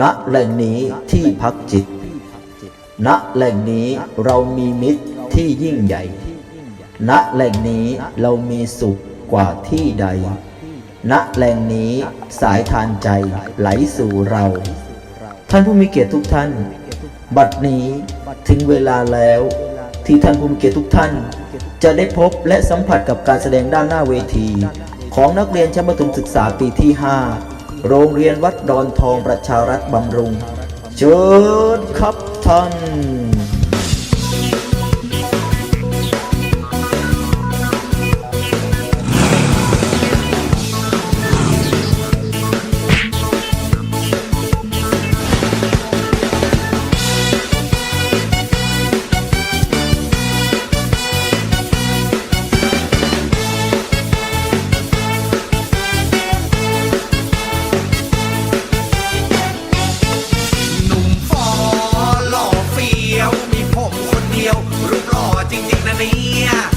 ณแหล่งนี้ที่พักจิต ณแหล่งนี้เรามีมิตรที่ยิ่งใหญ่ ณแหล่งนี้เรามีสุขกว่าที่ใด ณแหล่งนี้สายทานใจไหลสู่เรา ท่านผู้มีเกียรติทุกท่าน บัดนี้ถึงเวลาแล้ว ที่ท่านผู้มีเกียรติทุกท่าน จะได้พบและสัมผัสกับการแสดงด้านหน้าเวที ของนักเรียนชั้นประถมศึกษาปีที่ 5 โรงเรียนวัดดอนทองประชารัฐบำรุง เชิญครับท่าน ยวรูปหล่อจริงๆนะเนี่ย